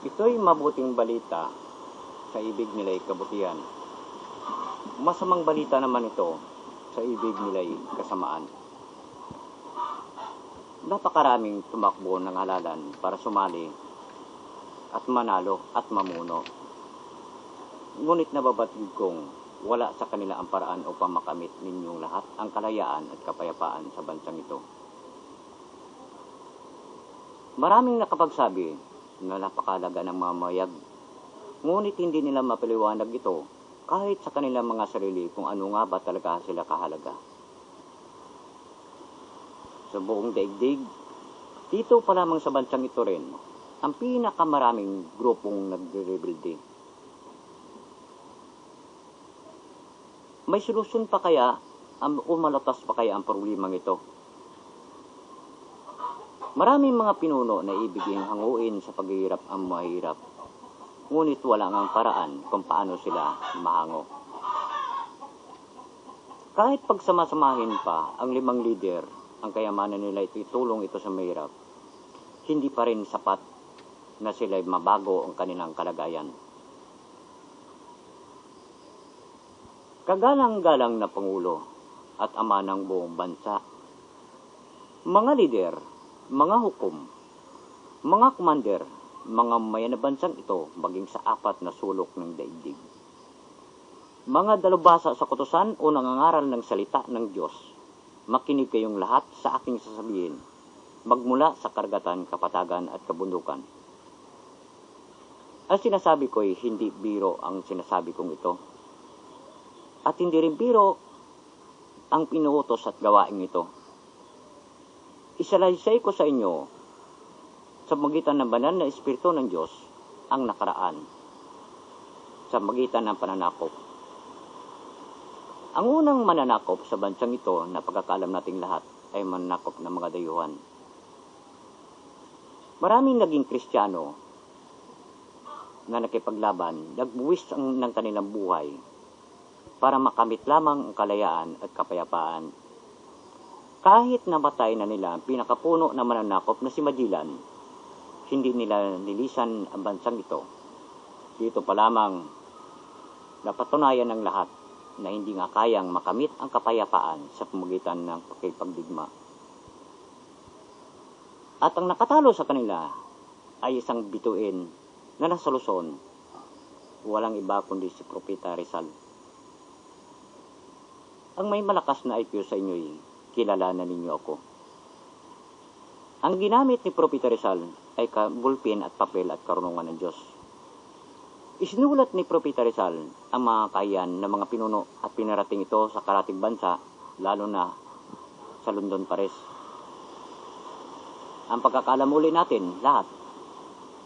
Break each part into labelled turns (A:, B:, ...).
A: Ito'y mabuting balita sa ibig nila'y kabutihan. Masamang balita naman ito sa ibig nila'y kasamaan. Napakaraming tumakbo ng halalan para sumali at manalo at mamuno. Ngunit nababatid kong wala sa kanila ang paraan upang makamit ninyong lahat ang kalayaan at kapayapaan sa bansang ito. Maraming nakapagsabi na napakalaga ng mamayag, ngunit hindi nila mapaliwanag ito kahit sa kanilang mga sarili kung ano nga ba talaga sila kahalaga. Sa buong daigdig, dito pa lamang sa bansang ito rin, ang pinakamaraming grupong nagre-rebelde. May solusyon pa kaya ang umalatas pa kaya ang problemang ito? Maraming mga pinuno na ibiging hanguin sa paghihirap ang mahirap. Ngunit wala ngang paraan kung paano sila mahango. Kahit pagsamasamahin pa ang limang leader, ang kayamanan nila ito itulong ito sa mahirap, hindi pa rin sapat na sila'y mabago ang kanilang kalagayan. Kagalang-galang na Pangulo at ama ng buong bansa. Mga lider, mga hukom, mga commander, mga mayan na bansang ito maging sa apat na sulok ng daigdig. Mga dalubhasa sa kutusan o nangangaral ng salita ng Diyos, makinig kayong lahat sa aking sasabihin, magmula sa kargatan, kapatagan at kabundukan. Ang sinasabi ko'y hindi biro ang sinasabi kong ito. At hindi rin biro ang pinuutos at gawain ito. Isalaysay ko sa inyo sa magitan ng banal na Espiritu ng Diyos ang nakaraan sa magitan ng pananakop. Ang unang mananakop sa bansang ito na pagkakalam nating lahat ay mananakop ng mga dayuhan. Maraming naging kristyano na nakipaglaban, nagbuwis ang, ng kanilang buhay para makamit lamang ang kalayaan at kapayapaan. Kahit namatay na nila ang pinakapuno na mananakop na si Magellan, hindi nila nilisan ang bansang ito. Dito pa lamang napatunayan ng lahat na hindi nga kayang makamit ang kapayapaan sa pamagitan ng pakipagdigma. At ang nakatalo sa kanila ay isang bituin na nasa Luzon, walang iba kundi si Propeta Rizal. Ang may malakas na IQ sa inyo'y kilala na ninyo ako. Ang ginamit ni Propeta Rizal ay bulpin at papel at karunungan ng Diyos. Isinulat ni Propeta Rizal ang mga kayan ng mga pinuno at pinarating ito sa karating bansa, lalo na sa London Paris. Ang pagkakalam uli natin, lahat,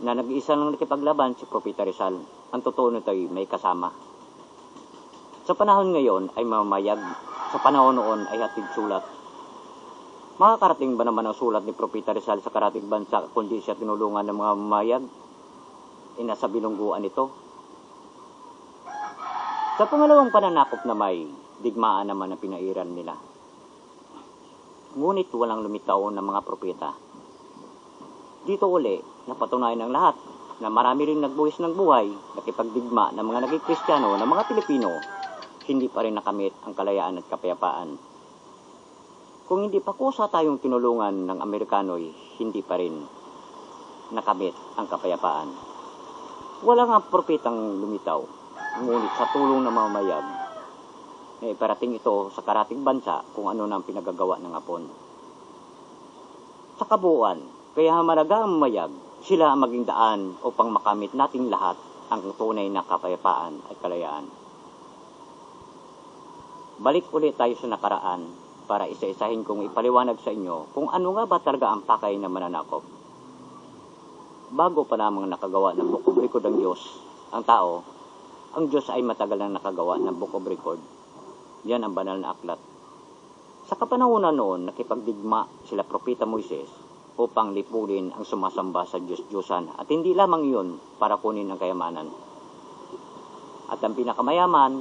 A: na nag-iisa lang nakipaglaban si Propeta Rizal. Ang totoo nito ay may kasama. Sa panahon ngayon ay mamayag. Sa panahon noon ay hatid sulat. Makakarating ba naman ang sulat ni Propeta Rizal sa karating bansa kundi siya tinulungan ng mga mamayag? Inasa bilungguan ito. Sa pangalawang pananakop na may digmaan naman ang pinairan nila. Ngunit walang lumitaw ng mga propeta. Dito uli, napatunayan ng lahat na marami rin nagbuwis ng buhay, nakipagdigma ng mga naging Kristiyano ng mga Pilipino, hindi pa rin nakamit ang kalayaan at kapayapaan. Kung hindi pa kusa tayong tinulungan ng Amerikano'y hindi pa rin nakamit ang kapayapaan. Wala nga propetang lumitaw, ngunit sa tulong ng mga mayag, na iparating ito sa karating bansa kung ano na ang pinagagawa ng Apon. Sa kabuuan, kaya malaga ang mayag, sila ang maging daan upang makamit nating lahat ang tunay na kapayapaan at kalayaan. Balik ulit tayo sa nakaraan para isa-isahin kong ipaliwanag sa inyo kung ano nga ba talaga ang pakay na mananakop. Bago pa lamang nakagawa ng Book of Record ang Diyos, ang tao, ang Diyos ay matagal na nakagawa ng Book of Record. Yan ang banal na aklat. Sa kapanahonan noon, nakipagdigma sila Propeta Moises upang lipulin ang sumasamba sa Diyos-Diyosan at hindi lamang iyon para kunin ang kayamanan. At ang pinakamayaman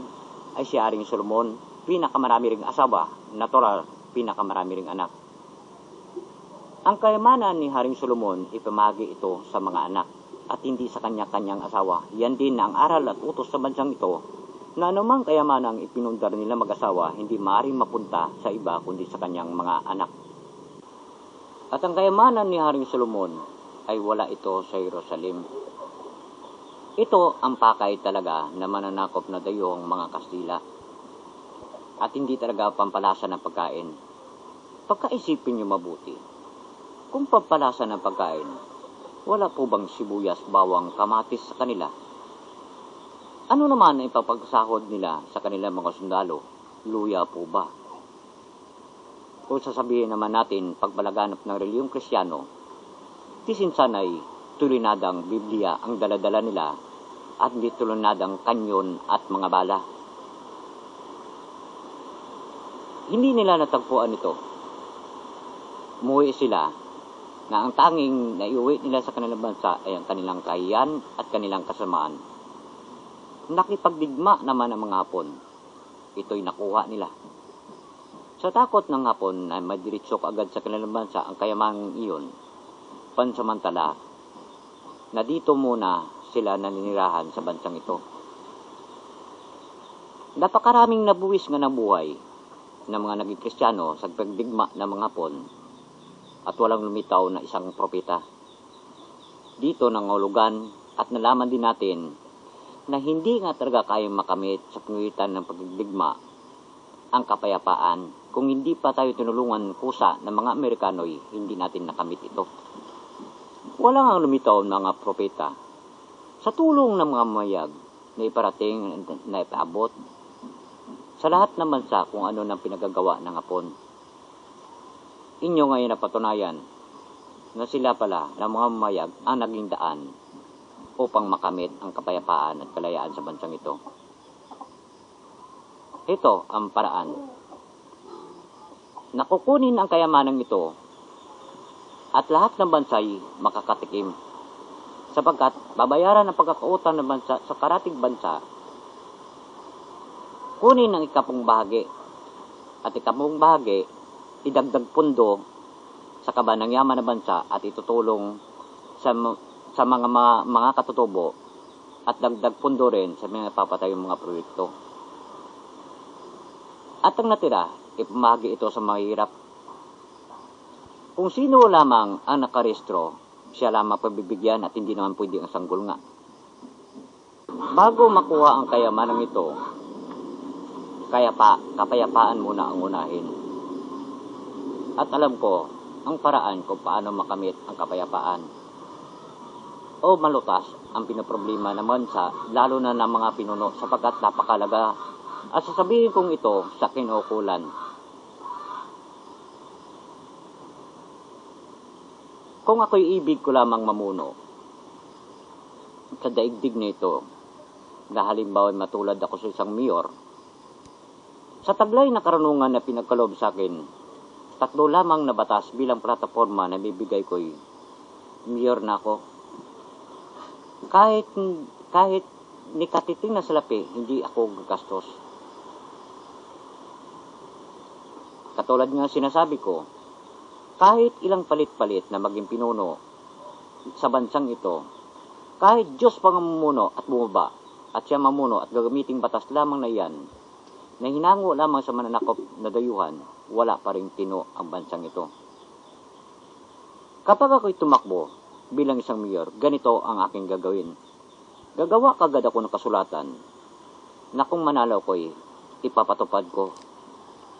A: ay si Aring Solomon, pinakamarami ring asawa, natural, pinakamarami ring anak. Ang kayamanan ni Haring Solomon, ipamagi ito sa mga anak. at hindi sa kanya-kanyang asawa. Yan din ang aral at utos sa bansang ito na anumang kayamanang ipinundar nila mag-asawa hindi maaaring mapunta sa iba kundi sa kanyang mga anak. At ang kayamanan ni Haring Solomon ay wala ito sa Jerusalem. Ito ang pakay talaga na mananakop na dayong mga Kastila. At hindi talaga pampalasa ng pagkain. Pagkaisipin niyo mabuti. Kung pampalasa ng pagkain, wala po bang sibuyas, bawang, kamatis sa kanila? Ano naman ang ipapagsahod nila sa kanilang mga sundalo? Luya po ba? Kung sasabihin naman natin pagbalaganap ng reliyong kristyano, tisinsanay tulinadang Biblia ang daladala nila at hindi tulinadang kanyon at mga bala. Hindi nila natagpuan ito. Umuwi sila na ang tanging naiuwi nila sa kanilang bansa ay ang kanilang kahiyan at kanilang kasamaan. Nakipagdigma naman ang mga Hapon. Ito'y nakuha nila. Sa takot ng Hapon na madiritso agad sa kanilang bansa ang kayamang iyon, pansamantala na dito muna sila naninirahan sa bansang ito. Napakaraming nabuwis nga ng buhay ng mga naging kristyano sa pagdigma ng mga Hapon at walang lumitaw na isang propeta. Dito nangulugan at nalaman din natin na hindi nga talaga kayang makamit sa pangitan ng pagdigma ang kapayapaan kung hindi pa tayo tinulungan kusa ng mga Amerikano'y hindi natin nakamit ito. Wala nga lumitaw ng mga propeta sa tulong ng mga mayag na iparating na ipaabot sa lahat ng bansa kung ano nang pinagagawa ng Hapon. Inyo ngayon napatunayan na sila pala ng mga mayag ang naging daan upang makamit ang kapayapaan at kalayaan sa bansang ito. Ito ang paraan. Nakukunin ang kayamanang ito at lahat ng bansay makakatikim sapagkat babayaran ang pagkakautang ng bansa sa karating bansa kunin ang ikapong bahagi at ikapong bahagi idagdag pundo sa kaba ng yaman na bansa at itutulong sa, sa mga, mga, mga katutubo at dagdag pundo rin sa mga papatayong mga proyekto. At ang natira, ipamahagi ito sa mahirap. Kung sino lamang ang nakarestro, siya lamang pabibigyan at hindi naman pwede ang sanggol nga. Bago makuha ang kayamanang ito, kaya pa, kapayapaan muna ang unahin. At alam ko ang paraan kung paano makamit ang kapayapaan. O malutas ang pinoproblema naman sa lalo na ng mga pinuno sapagkat napakalaga at sasabihin kong ito sa kinukulan. Kung ako'y ibig ko lamang mamuno sa daigdig nito na halimbawa matulad ako sa isang mayor, sa taglay na karunungan na pinagkalob sa akin, tatlo lamang na batas bilang plataforma na bibigay ko'y mayor na ako. Kahit, kahit ni katiting na salapi, hindi ako gagastos. Katulad nga sinasabi ko, kahit ilang palit-palit na maging pinuno sa bansang ito, kahit Diyos pang mamumuno at bumaba, at siya mamuno at gagamiting batas lamang na iyan, na hinango lamang sa mananakop na dayuhan, wala pa rin tino ang bansang ito. Kapag ako'y tumakbo bilang isang mayor, ganito ang aking gagawin. Gagawa kagad ako ng kasulatan na kung manalo ko'y ipapatupad ko.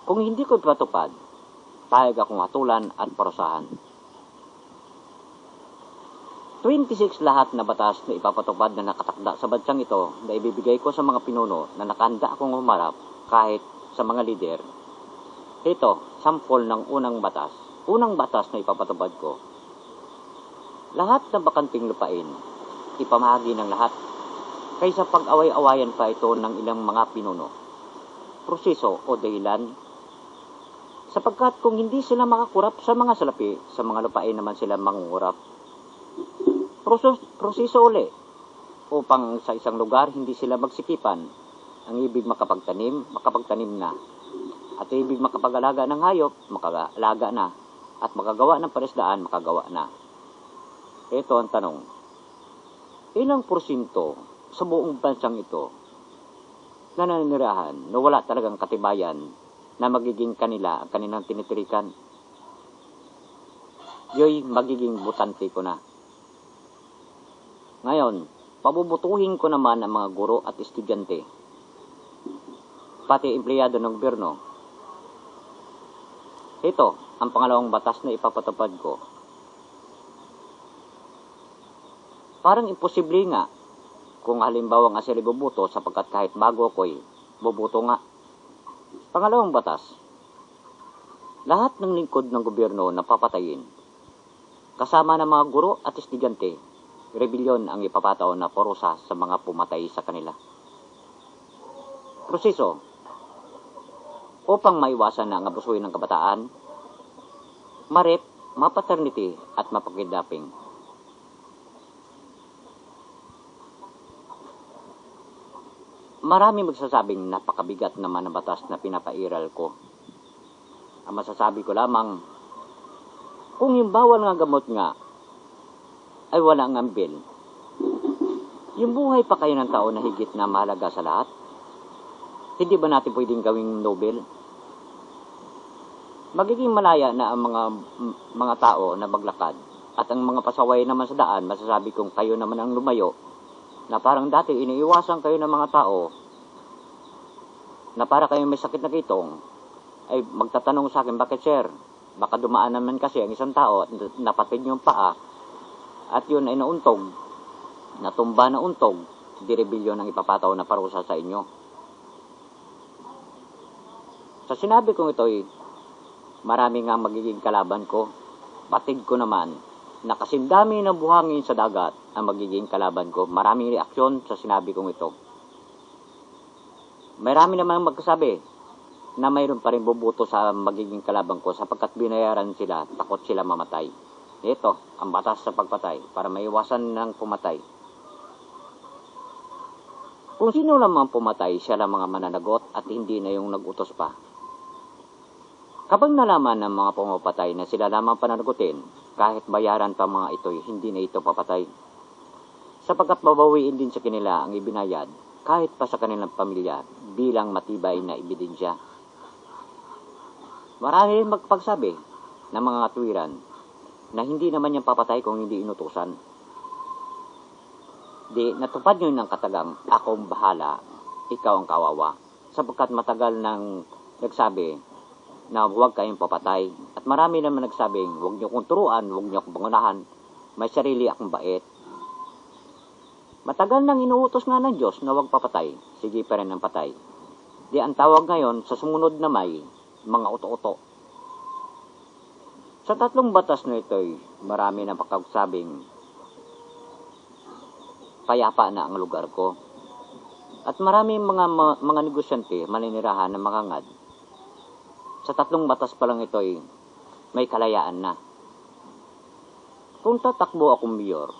A: Kung hindi ko ipatupad, payag akong atulan at parusahan. 26 lahat na batas na ipapatupad na nakatakda sa bansang ito na ibibigay ko sa mga pinuno na nakanda akong humarap kahit sa mga lider. Ito, sample ng unang batas. Unang batas na ipapatupad ko. Lahat ng bakanting lupain, ipamahagi ng lahat. Kaysa pag-away-awayan pa ito ng ilang mga pinuno. Proseso o dahilan sapagkat kung hindi sila makakurap sa mga salapi, sa mga lupain naman sila mangungurap. Proseso, proseso uli upang sa isang lugar hindi sila magsikipan. Ang ibig makapagtanim, makapagtanim na. At ibig makapag-alaga ng hayop, makagalaga na. At makagawa ng parisdaan, makagawa na. Ito ang tanong. ilang porsyento sa buong bansang ito na nananirahan na wala talagang katibayan na magiging kanila ang kanilang tinitirikan. Yoy, magiging butante ko na. Ngayon, pabubutuhin ko naman ang mga guro at estudyante, pati empleyado ng gobyerno. Ito, ang pangalawang batas na ipapatupad ko. Parang imposible nga kung halimbawa nga sila bubuto sapagkat kahit bago ako'y bubuto nga. Pangalawang batas, lahat ng lingkod ng gobyerno na papatayin, kasama ng mga guro at estudyante, rebelyon ang ipapataw na parusa sa mga pumatay sa kanila. Proseso, upang maiwasan na ang abusuin ng kabataan, marip, mapaternity at mapakidaping. Marami magsasabing napakabigat naman ang batas na pinapairal ko. Ang masasabi ko lamang, kung yung bawal nga gamot nga ay wala ang ambil, yung buhay pa kayo ng tao na higit na mahalaga sa lahat, hindi ba natin pwedeng gawing Nobel? Magiging malaya na ang mga mga tao na maglakad at ang mga pasaway naman sa daan, masasabi kong kayo naman ang lumayo na parang dati iniiwasan kayo ng mga tao na para kayo may sakit na kitong ay magtatanong sa akin, bakit sir? Baka dumaan naman kasi ang isang tao at napatid yung paa at yun ay nauntog, natumba na untog, di rebelyon ang ipapataw na parusa sa inyo. Sa sinabi kong ito'y marami nga magiging kalaban ko. Patid ko naman na kasindami ng buhangin sa dagat ang magiging kalaban ko. Maraming reaksyon sa sinabi kong ito. Marami naman magkasabi na mayroon pa rin bubuto sa magiging kalaban ko sapagkat binayaran sila, takot sila mamatay. Ito, ang batas sa pagpatay para maiwasan ng pumatay. Kung sino lamang pumatay, siya lang mga mananagot at hindi na yung nagutos pa. Kapag nalaman ng mga pumapatay na sila lamang pananagutin, kahit bayaran pa mga ito'y hindi na ito papatay. Sapagkat babawiin din sa kanila ang ibinayad, kahit pa sa kanilang pamilya, bilang matibay na ebidensya. Marami rin magpagsabi ng mga katwiran na hindi naman yan papatay kung hindi inutusan. Di, natupad nyo ng katagang, akong bahala, ikaw ang kawawa. Sapagkat matagal nang nagsabi na huwag kayong papatay. At marami naman nagsabing, huwag nyo kong turuan, huwag nyo akong pangunahan, may sarili akong bait. Matagal nang inuutos nga ng Diyos na huwag papatay, sige pa rin ang patay. Di ang tawag ngayon sa sumunod na may mga uto-uto. Sa tatlong batas na ito'y marami na pagkagsabing payapa na ang lugar ko. At marami mga, mga, mga negosyante maninirahan na makangad sa tatlong batas pa lang ito ay may kalayaan na. Kung tatakbo akong mayor,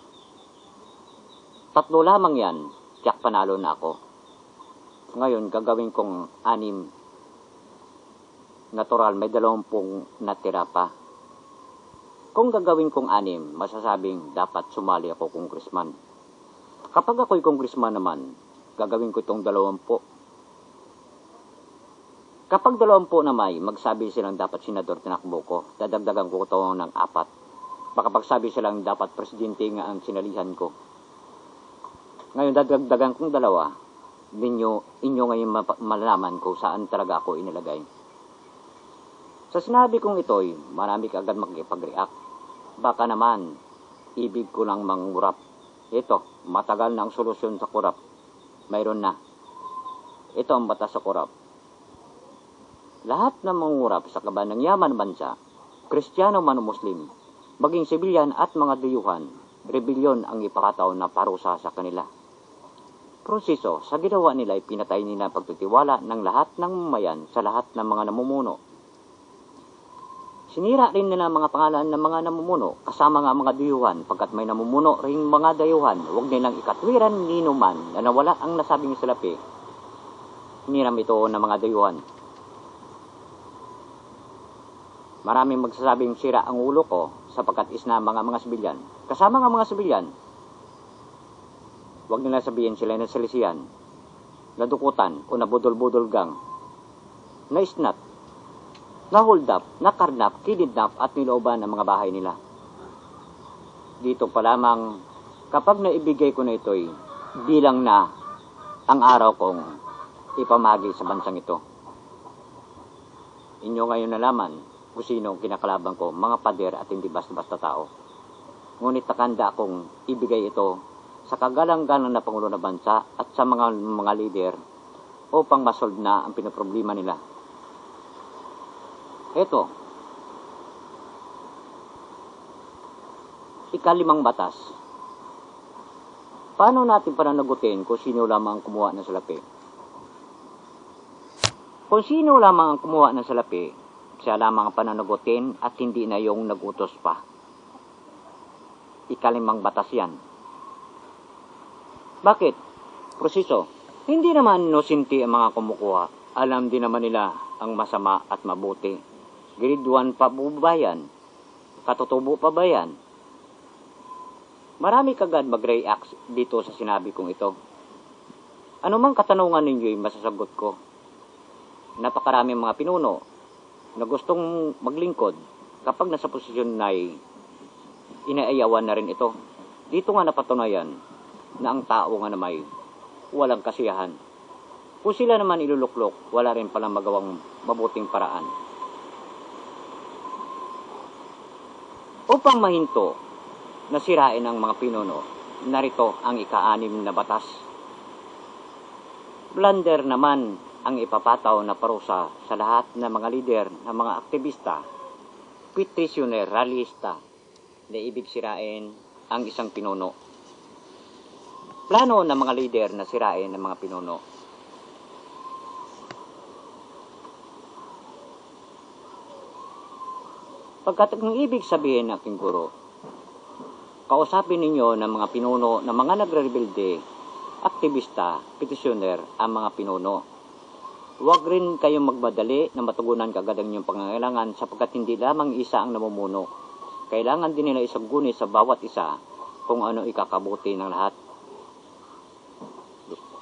A: tatlo lamang yan, tiyak panalo na ako. Ngayon, gagawin kong anim. Natural, may dalawampung natira pa. Kung gagawin kong anim, masasabing dapat sumali ako congressman. Kapag ako'y congressman naman, gagawin ko itong dalawampu Kapag dalawampu na may, magsabi silang dapat senador tinakbo ko, dadagdagan ko ito ng apat. Baka pagsabi silang dapat presidente nga ang sinalihan ko. Ngayon, dadagdagan kong dalawa, ninyo, inyo ngayon malalaman kung saan talaga ako inilagay. Sa sinabi kong ito'y, marami ka agad magpag-react. Baka naman, ibig ko lang mangurap. Ito, matagal na ang solusyon sa kurap. Mayroon na. Ito ang batas sa kurap lahat ng mangungurap sa kaban ng yaman bansa, Kristiyano man o Muslim, maging sibilyan at mga dayuhan, rebelyon ang ipakataw na parusa sa kanila. Proseso, sa ginawa nila ay pinatay nila pagtitiwala ng lahat ng mamayan sa lahat ng mga namumuno. Sinira rin nila mga pangalan ng mga namumuno kasama nga mga dayuhan pagkat may namumuno ring mga dayuhan huwag nilang ikatwiran ni man na nawala ang nasabing salapi. Hiniram ito ng mga dayuhan. Maraming magsasabing sira ang ulo ko sapagkat isna mga mga sibilyan. Kasama nga mga sibilyan. Huwag nila sabihin sila na salisiyan, nadukutan o nabudol-budol gang, na isnat, na hold up, na karnap, kinidnap at nilooban ng mga bahay nila. Dito pa lamang, kapag naibigay ko na ito'y bilang na ang araw kong ipamagi sa bansang ito. Inyo ngayon nalaman kung sino ang kinakalaban ko, mga pader at hindi basta-basta tao. Ngunit nakanda akong ibigay ito sa kagalang-galang na Pangulo ng Bansa at sa mga mga leader upang masolve na ang pinoproblema nila. Ito, ikalimang batas. Paano natin pananagutin kung sino lamang ang kumuha ng salapi? Kung sino lamang ang kumuha ng salapi, siya lamang ang pananagutin at hindi na yung nagutos pa. Ikalimang batas yan. Bakit? Proseso. Hindi naman nosinti ang mga kumukuha. Alam din naman nila ang masama at mabuti. Grade 1 pa po ba yan? Katutubo pa ba yan? Marami kagad mag-react dito sa sinabi kong ito. Ano mang katanungan ninyo'y masasagot ko. Napakaraming mga pinuno na gustong maglingkod kapag nasa posisyon na ay inaayawan na rin ito. Dito nga napatunayan na ang tao nga na may walang kasiyahan. Kung sila naman iluluklok, wala rin palang magawang mabuting paraan. Upang mahinto na sirain ang mga pinuno, narito ang ika-anim na batas. Blunder naman ang ipapataw na parusa sa lahat ng mga lider ng mga aktivista, petitioner, rallyista na ibig sirain ang isang pinuno. Plano ng mga lider na sirain ang mga pinuno. Pagkat ang ibig sabihin ng aking guro, kausapin ninyo ng mga pinuno ng mga nagre-rebelde, aktivista, petitioner ang mga pinuno. Huwag rin kayong magmadali na matugunan kagad ang inyong pangangailangan sapagkat hindi lamang isa ang namumuno. Kailangan din nila isang guni sa bawat isa kung ano ikakabuti ng lahat.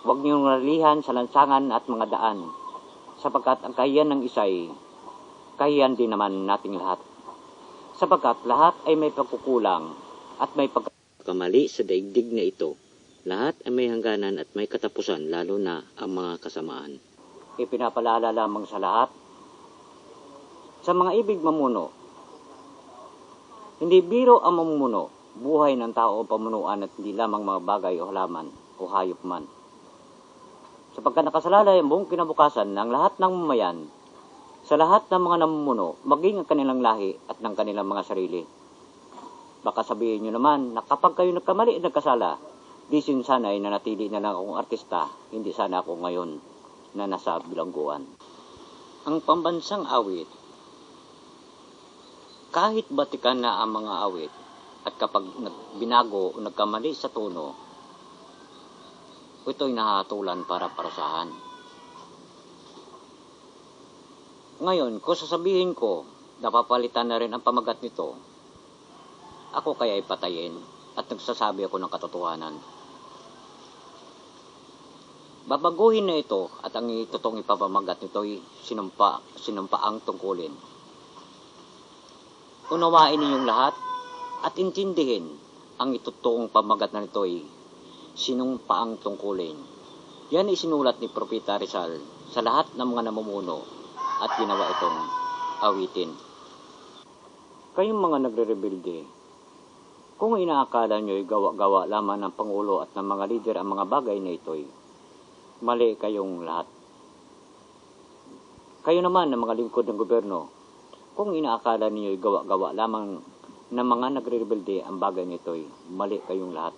A: Huwag niyong nalihan sa lansangan at mga daan sapagkat ang kahiyan ng isa'y kahiyan din naman nating lahat. Sapagkat lahat ay may pagkukulang at may pagkamali sa daigdig na ito. Lahat ay may hangganan at may katapusan, lalo na ang mga kasamaan. Ipinapalala lamang sa lahat, sa mga ibig mamuno, hindi biro ang mamumuno, buhay ng tao o pamunuan at hindi lamang mga bagay o halaman o hayop man. Sapagkat nakasalalay ang buong kinabukasan ng lahat ng mamayan sa lahat ng mga namumuno, maging ang kanilang lahi at ng kanilang mga sarili. Baka sabihin nyo naman na kapag kayo nagkamali at nagkasala, di sin sana ay nanatili na lang akong artista, hindi sana ako ngayon na nasa bilangguan. Ang pambansang awit, kahit batikan na ang mga awit, at kapag nag- binago o nagkamali sa tono, ito'y nahatulan para parusahan. Ngayon, kung sasabihin ko, napapalitan na rin ang pamagat nito, ako kaya ipatayin at nagsasabi ako ng katotohanan. Babaguhin na ito at ang itutong ipapamagat nito ay sinumpa, sinumpaang tungkulin. Unawain ninyong lahat at intindihin ang itutong pamagat na nito ay sinumpaang tungkulin. Yan ay sinulat ni Propeta Rizal sa lahat ng mga namumuno at ginawa itong awitin. Kayong mga nagre-rebelde, kung inaakala nyo ay gawa-gawa lamang ng Pangulo at ng mga lider ang mga bagay na ito'y mali kayong lahat. Kayo naman ng mga lingkod ng gobyerno, kung inaakala ninyo gawa-gawa lamang ng mga nagre-rebelde ang bagay nito'y mali kayong lahat.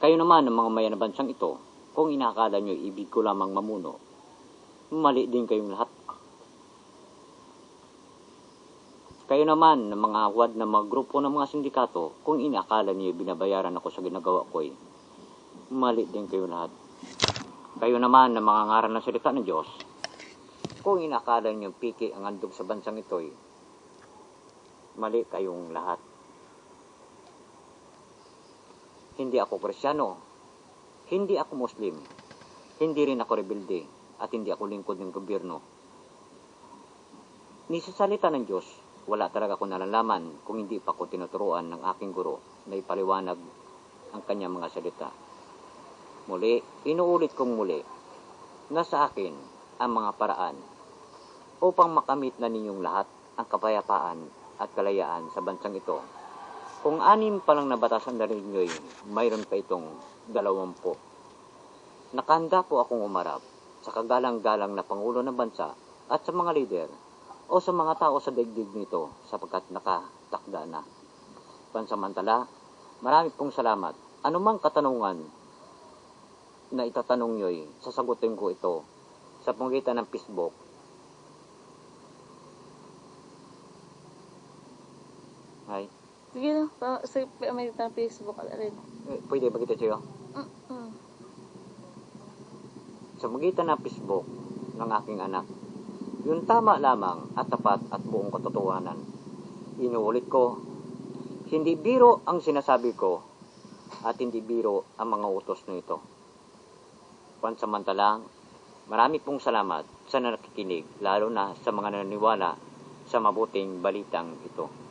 A: Kayo naman ng mga mayan na bansang ito, kung inaakala nyo ibig ko lamang mamuno, mali din kayong lahat. Kayo naman ng mga wad ng mga grupo ng mga sindikato, kung inaakala niyo binabayaran ako sa ginagawa ko, eh, mali din kayo lahat. Kayo naman ng mga ngaral ng salita ng Diyos, kung inakala niyo piki ang andog sa bansang ito, eh, mali kayong lahat. Hindi ako Krisyano. Hindi ako Muslim. Hindi rin ako rebelde. At hindi ako lingkod ng gobyerno. Ni sa salita ng Diyos, wala talaga ako nalalaman kung hindi pa ko tinuturuan ng aking guro na ipaliwanag ang kanyang mga salita. Muli, inuulit kong muli na sa akin ang mga paraan upang makamit na ninyong lahat ang kapayapaan at kalayaan sa bansang ito. Kung anim pa lang nabatasan na rin nyo'y mayroon pa itong dalawampu. Nakahanda po akong umarap sa kagalang-galang na Pangulo ng Bansa at sa mga lider o sa mga tao sa daigdig nito sapagkat nakatakda na. Pansamantala, marami pong salamat. Anumang katanungan na itatanong nyo'y sasagutin ko ito sa panggitan ng Facebook Ay,
B: Sige na, pa, sa may ng Facebook ala rin.
A: eh, pwede ba kita sa'yo?
B: Mm, mm.
A: Sa magitan ng Facebook ng aking anak, yung tama lamang at tapat at buong katotohanan. Inuulit ko, hindi biro ang sinasabi ko at hindi biro ang mga utos nito. Pansamantalang, marami pong salamat sa nakikinig, lalo na sa mga naniniwala sa mabuting balitang ito.